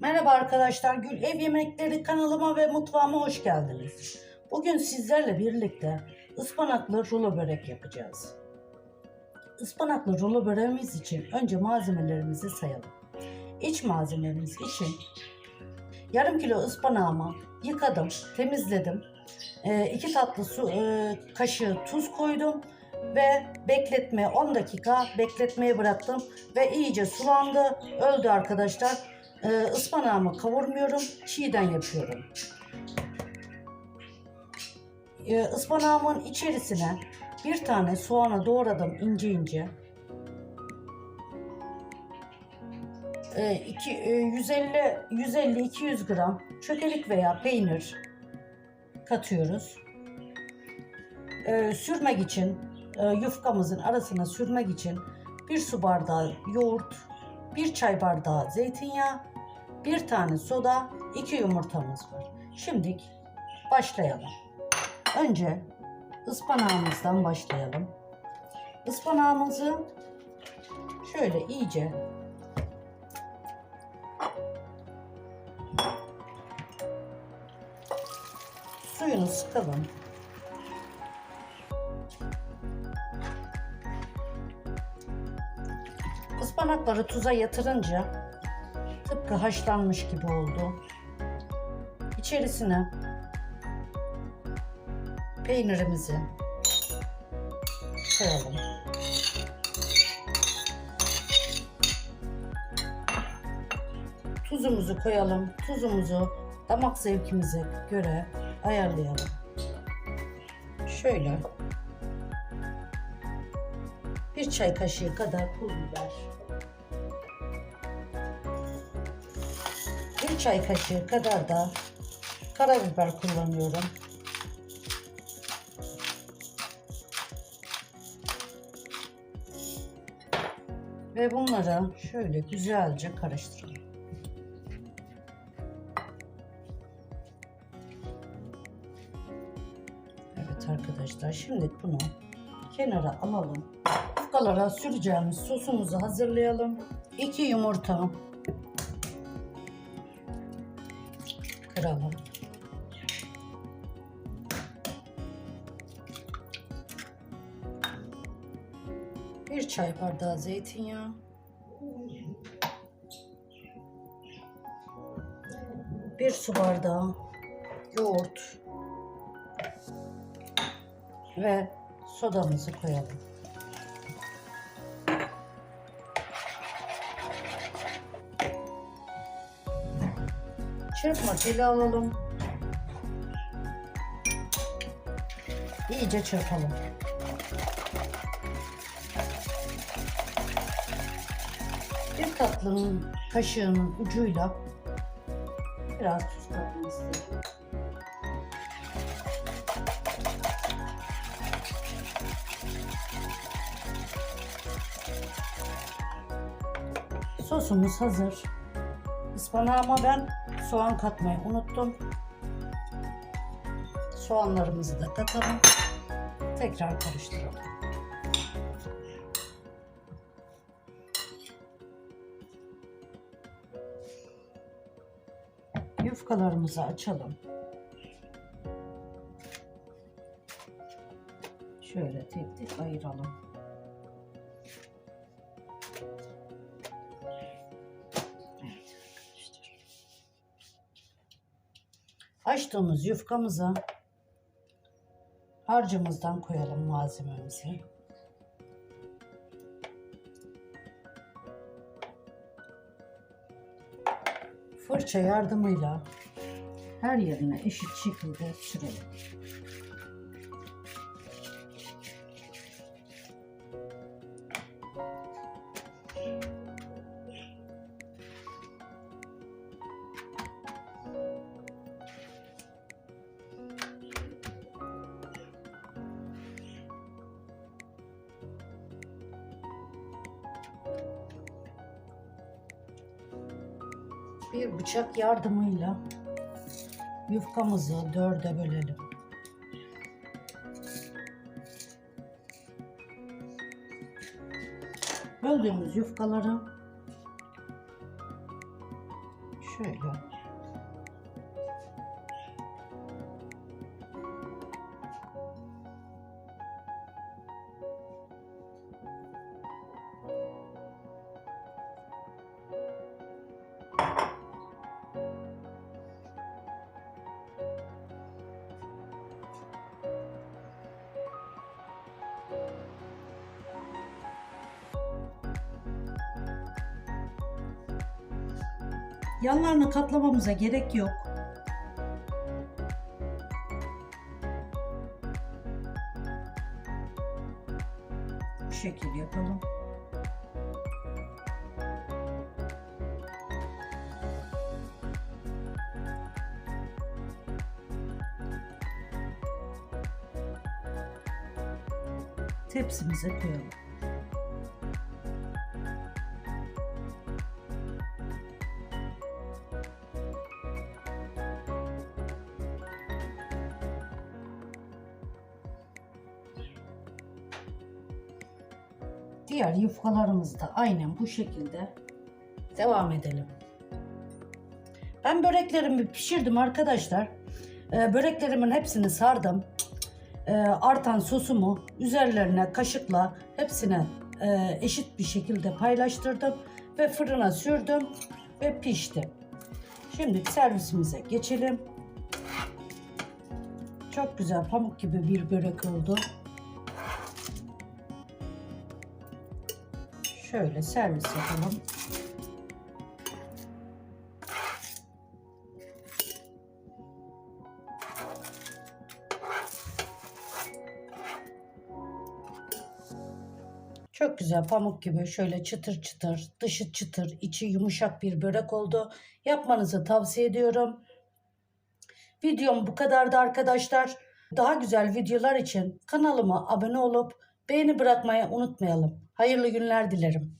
Merhaba arkadaşlar, Gül Ev Yemekleri kanalıma ve mutfağıma hoş geldiniz. Bugün sizlerle birlikte ıspanaklı rulo börek yapacağız. Ispanaklı rulo böreğimiz için önce malzemelerimizi sayalım. İç malzememiz için yarım kilo ıspanağımı yıkadım, temizledim. 2 tatlı su e, kaşığı tuz koydum ve bekletme 10 dakika bekletmeye bıraktım ve iyice sulandı, öldü arkadaşlar. Ee, ıspanağımı kavurmuyorum, çiğden yapıyorum. Ee, ıspanağımın içerisine bir tane soğanı doğradım ince ince. Ee, iki, e, 150 150-200 gram çökelik veya peynir katıyoruz. Ee, sürmek için e, yufkamızın arasına sürmek için bir su bardağı yoğurt, bir çay bardağı zeytinyağı, bir tane soda, iki yumurtamız var. Şimdi başlayalım. Önce ıspanağımızdan başlayalım. Ispanağımızı şöyle iyice suyunu sıkalım. Ispanakları tuza yatırınca tıpkı haşlanmış gibi oldu. İçerisine peynirimizi koyalım. Tuzumuzu koyalım. Tuzumuzu damak zevkimize göre ayarlayalım. Şöyle bir çay kaşığı kadar pul biber. Bir çay kaşığı kadar da karabiber kullanıyorum. Ve bunları şöyle güzelce karıştıralım. Evet arkadaşlar şimdi bunu kenara alalım. Yufkalara süreceğimiz sosumuzu hazırlayalım. 2 yumurta kıralım. Bir çay bardağı zeytinyağı. Bir su bardağı yoğurt ve sodamızı koyalım. Çırpma teli alalım. İyice çırpalım. Bir tatlının kaşığının ucuyla biraz tuz istedim. Sosumuz hazır. Ispanağıma ben soğan katmayı unuttum. Soğanlarımızı da katalım. Tekrar karıştıralım. Yufkalarımızı açalım. Şöyle tek tek ayıralım. Açtığımız yufkamıza harcımızdan koyalım malzememizi. Fırça yardımıyla her yerine eşit şekilde sürelim. Bir bıçak yardımıyla yufkamızı dörde bölelim. böldüğümüz yufkaları şöyle Yanlarını katlamamıza gerek yok. Bu şekil yapalım. Tepsimize koyalım. Diğer yufkalarımızı da aynen bu şekilde devam edelim. Ben böreklerimi pişirdim arkadaşlar. Ee, böreklerimin hepsini sardım. Ee, artan sosumu üzerlerine kaşıkla hepsine e, eşit bir şekilde paylaştırdım ve fırına sürdüm ve pişti. Şimdi servisimize geçelim. Çok güzel pamuk gibi bir börek oldu. Şöyle servis yapalım. Çok güzel pamuk gibi şöyle çıtır çıtır, dışı çıtır, içi yumuşak bir börek oldu. Yapmanızı tavsiye ediyorum. Videom bu kadardı arkadaşlar. Daha güzel videolar için kanalıma abone olup beğeni bırakmayı unutmayalım. Hayırlı günler dilerim.